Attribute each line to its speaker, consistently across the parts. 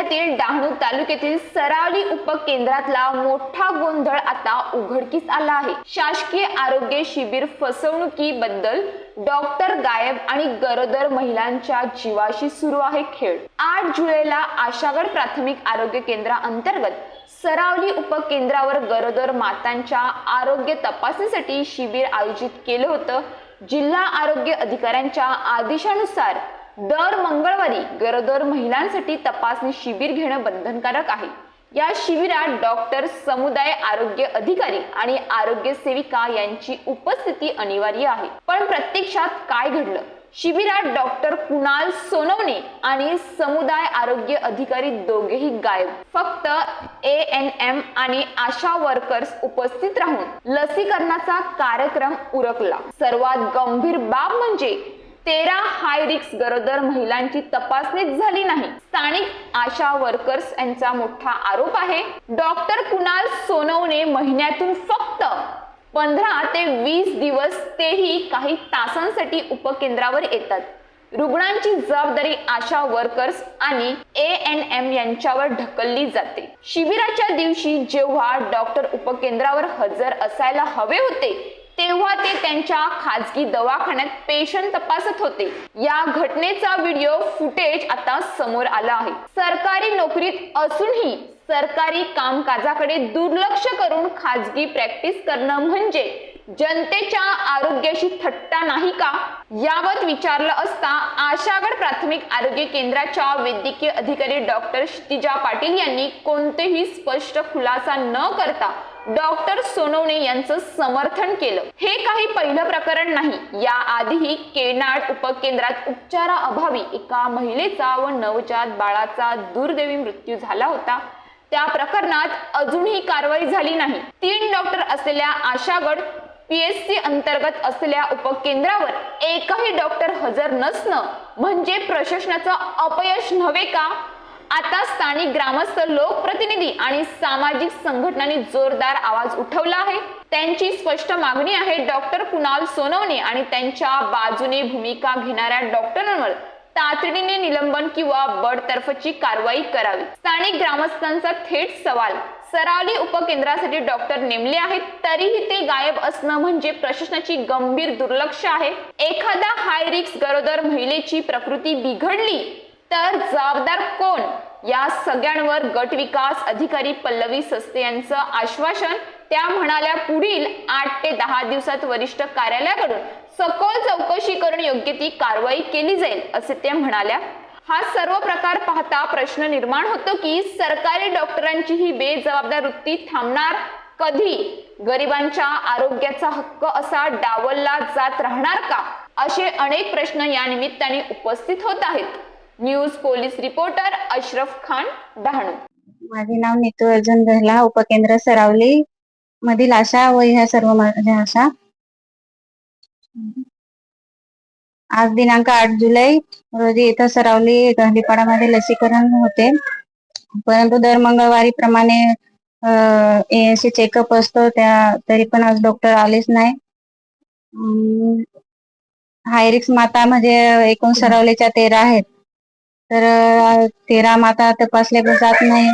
Speaker 1: जिल्ह्यातील डहाणू तालुक्यातील सरावली उपकेंद्रातला मोठा गोंधळ आता उघडकीस आला आहे. शासकीय आरोग्य शिबिर फसवणुकीबद्दल डॉक्टर गायब आणि गरोदर महिलांच्या जीवाशी सुरू आहे खेळ. आठ जुलैला आशागड प्राथमिक आरोग्य केंद्रा अंतर्गत सरावली उपकेंद्रावर गरोदर मातांच्या आरोग्य तपासणीसाठी शिबिर आयोजित केलं होतं. जिल्हा आरोग्य अधिकाऱ्यांच्या आदेशानुसार दर मंगळवारी गरोदर महिलांसाठी तपासणी शिबिर घेणं बंधनकारक आहे. या शिबिरात डॉक्टर समुदाय आरोग्य अधिकारी आणि आरोग्य सेविका यांची उपस्थिती अनिवार्य आहे. पण प्रत्यक्षात काय घडलं? शिबिरात डॉक्टर कुणाल सोनवणे आणि समुदाय आरोग्य अधिकारी दोघेही गायब. फक्त ए एन एम आणि आशा वर्कर्स उपस्थित राहून लसीकरणाचा कार्यक्रम उरकला. सर्वात गंभीर बाब म्हणजे तेरा हाय रिक्स गरोदर महिलांची तपासणीच झाली नाही. स्थानिक आशा वर्कर्स यांचा मोठा आरोप आहे. डॉक्टर कुणाल सोनवणे महिन्यातून फक्त पंधरा ते वीस दिवस तेही काही तासांसाठी उपकेंद्रावर येतात. रुग्णांची जबाबदारी आशा वर्कर्स आणि ए एन एम यांच्यावर ढकलली जाते. शिबिराच्या दिवशी जेव्हा डॉक्टर उपकेंद्रावर हजर असायला हवे होते तेव्हा ते त्यांच्या खाजगी दवाखान्यात पेशंट तपासत होते. या घटनेचा व्हिडिओ फुटेज आता समोर आला आहे. सरकारी नोकरीत असूनही सरकारी कामकाजाकडे दुर्लक्ष करून खाजगी प्रॅक्टिस करणं म्हणजे जनतेच्या आरोग्याशी थट्टा नाही का? यावत विचारलं असता आशागड प्राथमिक आरोग्य केंद्राच्या वैद्यकीय अधिकारी डॉक्टर क्षितिजा पाटील यांनी कोणतेही स्पष्ट खुलासा न करता डॉक्टर सोनवणे यांचं समर्थन केलं. हे काही पहिलं प्रकरण नाही. या आधीही केनाड उपकेंद्रात उपचाराअभावी एका महिलेचा व नवजात बाळाचा दुर्दैवी मृत्यू झाला होता. त्या प्रकरणात अजूनही कारवाई झाली नाही. तीन डॉक्टर असलेल्या आशागड पीएससी अंतर्गत असलेल्या उपकेंद्रावर एकही डॉक्टर हजर नसणं म्हणजे प्रशासनाचं अपयश नव्हे का? आता स्थानिक ग्रामस्थ लोकप्रतिनिधी आणि सामाजिक संघटनांनी जोरदार आवाज उठवला आहे. त्यांची स्पष्ट मागणी आहे डॉक्टर कुणाल सोनवणे आणि त्यांच्या बाजूने भूमिका घेणाऱ्या डॉक्टरांवर तातडीने निलंबन किंवा बडतर्फची कारवाई करावी. स्थानिक ग्रामस्थांचा थेट सवाल सरावली उपकेंद्रासाठी डॉक्टर नेमले आहेत तरीही ते गायब असणं म्हणजे प्रशासनाची गंभीर दुर्लक्ष आहे. एखादा हाय रिक्स गरोदर महिलेची प्रकृती बिघडली तर जबाबदार कोण? या सगळ्यांवर गट विकास अधिकारी पल्लवी सस्ते यांचं आश्वासन त्या म्हणाल्या पुढील आठ ते दहा दिवसात वरिष्ठ कार्यालयाकडून सखोल चौकशी करून योग्य ती कारवाई केली जाईल असे त्या म्हणाल्या. हा सर्व प्रकार पाहता प्रश्न निर्माण होतो की सरकारी डॉक्टरांची ही बेजबाबदार वृत्ती थांबणार कधी? गरिबांच्या आरोग्याचा हक्क असा डावलला जात राहणार का? असे अनेक प्रश्न या निमित्ताने उपस्थित होत आहेत. News police reporter Ashraf Khan Dahanu.
Speaker 2: माझे नाव नीतू अर्जुन गहला उपकेंद्र सरावली मधील आशा व ह्या सर्व माझ्या आशा. आज दिनांक आठ जुलै रोजी इथं सरावली गांधीपाडामध्ये लसीकरण होते. परंतु दर मंगळवारी प्रमाणे एएनसी चेकअप असतो त्या तरी पण आज डॉक्टर आलेच नाही. हायरिक्स माता म्हणजे एकूण सरावलीच्या तेरा आहेत. तर तेरा माता तपासले जात नाही.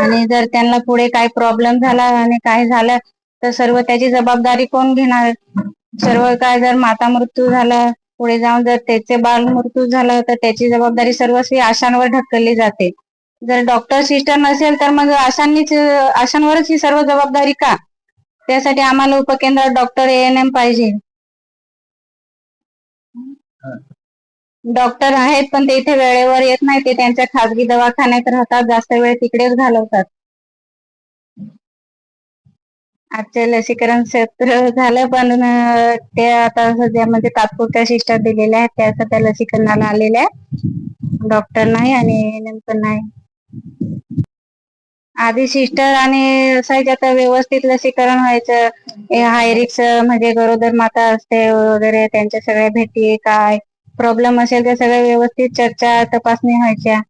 Speaker 2: आणि जर त्यांना पुढे काही प्रॉब्लेम झाला आणि काय झालं तर सर्व त्याची जबाबदारी कोण घेणार? सर्व काय जर माता मृत्यू झाला पुढे जाऊन जर त्याचे बाल मृत्यू झाला तर त्याची जबाबदारी सर्वस्वी आशांवर ढकलली जाते. जर डॉक्टर सिस्टर नसेल तर मग आशांनीच आशांवरच ही सर्व जबाबदारी का? त्यासाठी आम्हाला उपकेंद्रात डॉक्टर एन एम पाहिजे. डॉक्टर आहेत पण ते इथे वेळेवर येत नाही. ते त्यांच्या खाजगी दवाखान्यात राहतात जास्त वेळ तिकडेच घालवतात. आजचे लसीकरण सत्र झालं पण ते आता सध्या म्हणजे तात्पुरत्या शिष्टात दिलेल्या आहेत. त्या सध्या लसीकरणाला आलेल्या आहेत. डॉक्टर नाही आणि नंतर नाही. आधी सिस्टर आणि असायच्या तर व्यवस्थित लसीकरण व्हायचं. हायरिक्स म्हणजे गरोदर माता असते वगैरे त्यांच्या सगळ्या भेटी काय प्रॉब्लेम असेल ते सगळं व्यवस्थित चर्चा तपासणी व्हायच्या.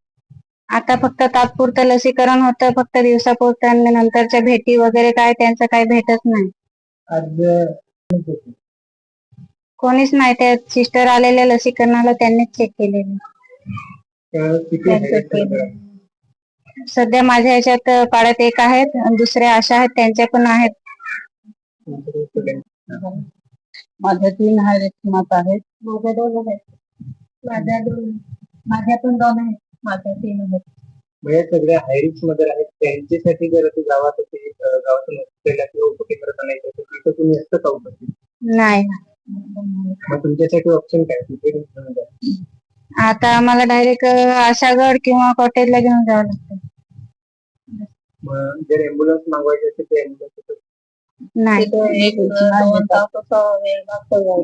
Speaker 2: आता फक्त तात्पुरतं लसीकरण होतं फक्त दिवसापुरतं आणि नंतरच्या भेटी वगैरे काय त्यांचं काही भेटत नाही. कोणीच नाही त्या सिस्टर आलेल्या लसीकरणाला त्यांनीच चेक केलेलं. सध्या माझ्या ह्याच्यात पाड्यात एक आहेत दुसऱ्या आशा आहेत त्यांच्या पण आहेत. माझ्या तीन आहेत माता आहेत. माझ्या दोन आहेत. माझ्या दोन माझ्या पण दोन आहेत. माझ्या तीन आहेत.
Speaker 3: म्हणजे सगळ्या हायरिक्समध्ये आहेत त्यांच्यासाठी जर ते गावात असे गावातून हॉस्पिटलला किंवा उपकेंद्रात आणायचं असेल तिथं तुम्ही असतं का उपस्थित
Speaker 2: नाही.
Speaker 3: मग तुमच्यासाठी ऑप्शन काय? तिथे घेऊन.
Speaker 2: आता आम्हाला डायरेक्ट आशागड किंवा कॉटेजला घेऊन जावं लागतं.
Speaker 3: मग जर एम्ब्युलन्स मागवायची असेल तर एम्ब्युलन्स
Speaker 2: नाही.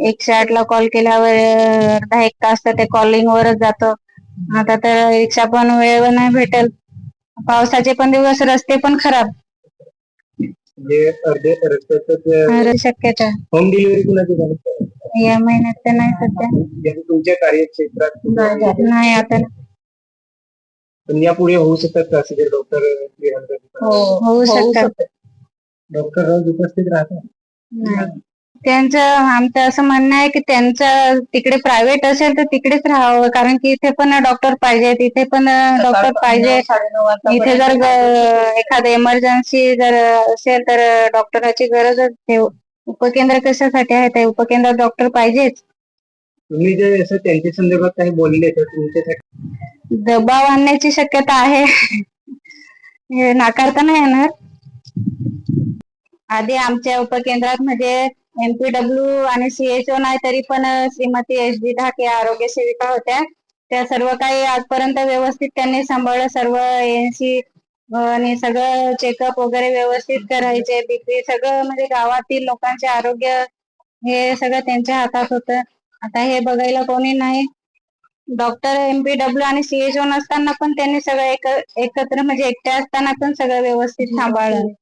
Speaker 2: एकशे आठ ला कॉल केल्यावर अर्धा एक तास तर ते कॉलिंग वरच जातो. आता तर रिक्षा पण वेळेवर नाही भेटेल पावसाचे पण दिवस रस्ते पण खराब. शक्यता.
Speaker 3: होम डिलिव्हरी कुणाची
Speaker 2: या महिन्यात तर नाही सध्या.
Speaker 3: तुमच्या कार्यक्षेत्रात
Speaker 2: नाही आता
Speaker 3: पण यापुढे होऊ शकतात का डॉक्टर
Speaker 2: होऊ शकतात.
Speaker 3: डॉक्टर रोज उपस्थित राहतात.
Speaker 2: नाही. त्यांचं आमचं असं म्हणणं आहे की त्यांचं तिकडे प्रायव्हेट असेल तर तिकडेच राहावं. कारण की इथे पण डॉक्टर पाहिजे तिथे पण डॉक्टर पाहिजे. इथे जर एखादं एमर्जन्सी जर असेल तर डॉक्टराची गरजच आहे. उपकेंद्र कशासाठी आहे? ते उपकेंद्रात डॉक्टर पाहिजेच.
Speaker 3: तुम्ही जे असं त्यांच्या संदर्भात काही बोलले तर तुमच्यासाठी
Speaker 2: दबाव आणण्याची शक्यता आहे. हे नाकारता नाही येणार. आधी आमच्या उपकेंद्रात म्हणजे एमपीडब्ल्यू आणि सीएचओ नाही तरी पण श्रीमती एस डी ढाके आरोग्य सेविका होत्या. त्या सर्व काही आजपर्यंत व्यवस्थित त्यांनी सांभाळलं. सर्व एनसी आणि सगळं चेकअप वगैरे व्यवस्थित करायचे. बीपी सगळं म्हणजे गावातील लोकांचे आरोग्य हे सगळं त्यांच्या हातात होतं. आता हे बघायला कोणी नाही. डॉक्टर एमपीडब्ल्यू आणि सीएचओ नसताना पण त्यांनी सगळं एक एकत्र म्हणजे एकट्या असताना पण सगळं व्यवस्थित सांभाळलं.